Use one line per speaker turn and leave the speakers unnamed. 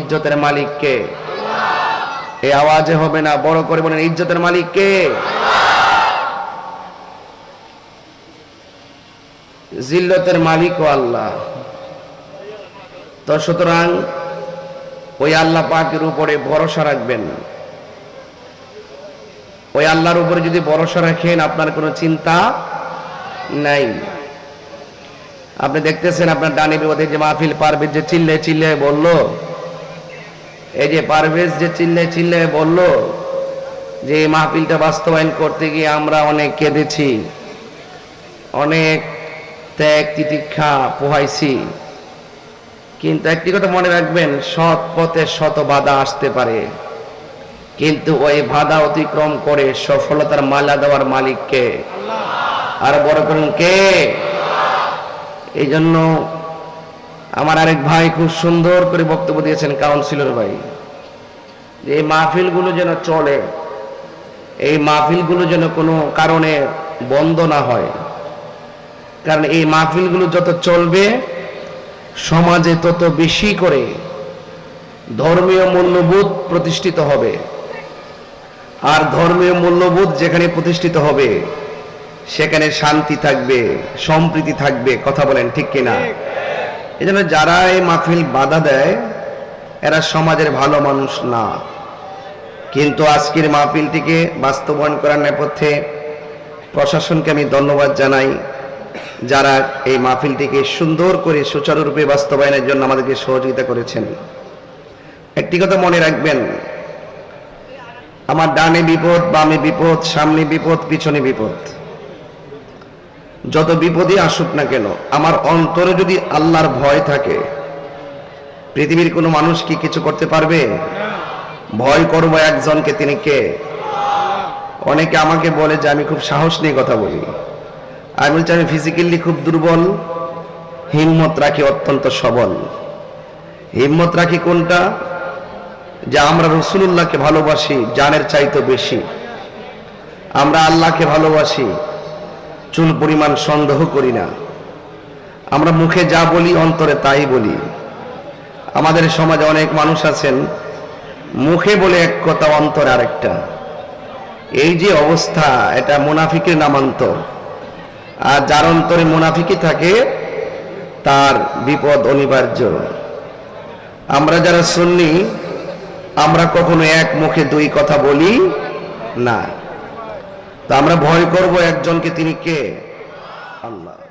ইজ্জতের মালিক কে? এই আওয়াজে হবে না, বড় করে বলেন, ইজ্জতের মালিক কে? জিল্লতের মালিক ও আল্লাহ। তো সুতরাং ওই আল্লাহ পাকের উপরে ভরসা রাখবেন। ওই আল্লাহর উপরে যদি ভরসা রাখেন, আপনার কোনো চিন্তা নাই। আপনি দেখতেছেন আপনার ডানি বিপদে যে মাহফিল পারভেজ যে চিল্লে চিল্লে বলল এই যে পারভেজ যে চিল্লে চিল্লে বলল যে এই মাহফিলটা বাস্তবায়ন করতে গিয়ে আমরা অনেক কেঁদেছি, অনেক ত্যাগ তিতিক্ষা পোহাইছি। কিন্তু একটি কথা মনে রাখবেন, সৎ পথে শত বাধা আসতে পারে। কিন্তু ওই বাধা অতিক্রম করে সফলতার মালা দেওয়ার মালিককে। আর বড় করেন কে? এই জন্য আমার আরেক ভাই খুব সুন্দর করে বক্তব্য দিয়েছেন কাউন্সিলর ভাই। যে এই মাহফিলগুলো যেন চলে, এই মাহফিলগুলো যেন কোনো কারণে বন্ধ না হয়। কারণ এই মাহফিলগুলো যত চলবে, সমাজে তত বেশি করে ধর্মীয় মূল্যবোধ প্রতিষ্ঠিত হবে। আর ধর্মীয় মূল্যবোধ যেখানে প্রতিষ্ঠিত হবে, সেখানে শান্তি থাকবে, সম্প্রীতি থাকবে, কথা বলেন ঠিক কিনা? এই জন্য যারা এই মাহফিল বাধা দেয়, এরা সমাজের ভালো মানুষ না। কিন্তু আজকের মাহফিলটিকে বাস্তবায়ন করার নেপথ্যে প্রশাসনকে আমি ধন্যবাদ জানাই, যারা এই মাহফিলটিকে সুন্দর করে সুচারুরূপে বাস্তবায়নের জন্য আমাদেরকে সহযোগিতা করেছেন। একটি কথা মনে রাখবেন, আমার ডানে বিপদ, বামে বিপদ, সামনে বিপদ, পিছনে বিপদ। যত বিপদই আসুক না কেন, আমার অন্তরে যদি আল্লাহর ভয় থাকে, পৃথিবীর কোনো মানুষ কি কিছু করতে পারবে? ভয় করব একজনকে তিনি কে? অনেকে আমাকে বলে যে, আমি খুব সাহস নিয়ে কথা বলি। আমি বলছি, আমি ফিজিক্যালি খুব দুর্বল। হিম্মত রাখি অত্যন্ত সবল। হিম্মত রাখি কোনটা? যে আমরা রসুল্লাহকে ভালোবাসি, জানের চাইতে বেশি। আমরা আল্লাহকে ভালোবাসি। চুল পরিমাণ সন্দেহ করি না। আমরা মুখে যা বলি, অন্তরে তাই বলি। আমাদের সমাজে অনেক মানুষ আছেন, মুখে বলে এক কথা, অন্তরে আরেকটা। এই যে অবস্থা, এটা মুনাফিকের নামান্তর। আর যার অন্তরে মুনাফিকি থাকে, তার বিপদ অনিবার্য। আমরা যারা শুননি আমরা কখনো এক মুখে দুই কথা বলি না। তা আমরা ভয় করব একজনকে তিনি কে? আল্লাহ।